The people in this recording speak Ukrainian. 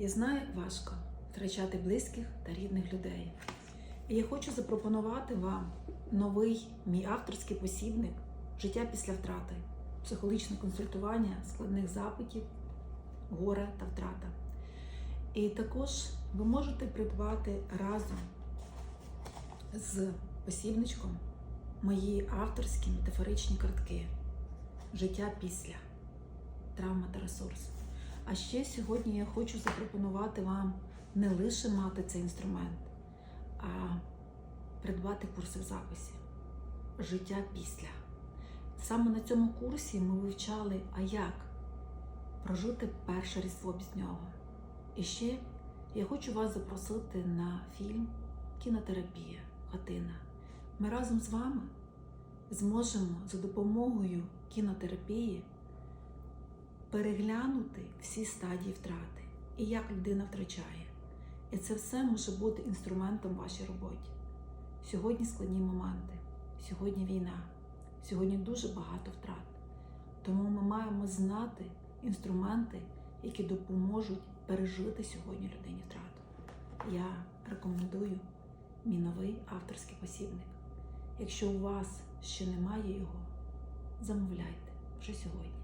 Я знаю, як важко втрачати близьких та рідних людей. І я хочу запропонувати вам новий мій авторський посібник Життя після втрати, психологічне консультування складних запитів, горе та втрата. І також ви можете придбати разом з посібничком мої авторські метафоричні картки Життя після травма та ресурс. А ще сьогодні я хочу запропонувати вам не лише мати цей інструмент, а придбати курси в записі Життя після. Саме на цьому курсі ми вивчали, а як прожити перше різдво без нього. І ще я хочу вас запросити на фільм Кінотерапія Хатина. Ми разом з вами зможемо за допомогою кінотерапії переглянути всі стадії втрати і як людина втрачає. І це все може бути інструментом вашій роботі. Сьогодні складні моменти, сьогодні війна, сьогодні дуже багато втрат. Тому ми маємо знати інструменти, які допоможуть пережити сьогодні людині втрату. Я рекомендую мій новий авторський посібник. Якщо у вас ще немає його, замовляйте вже сьогодні.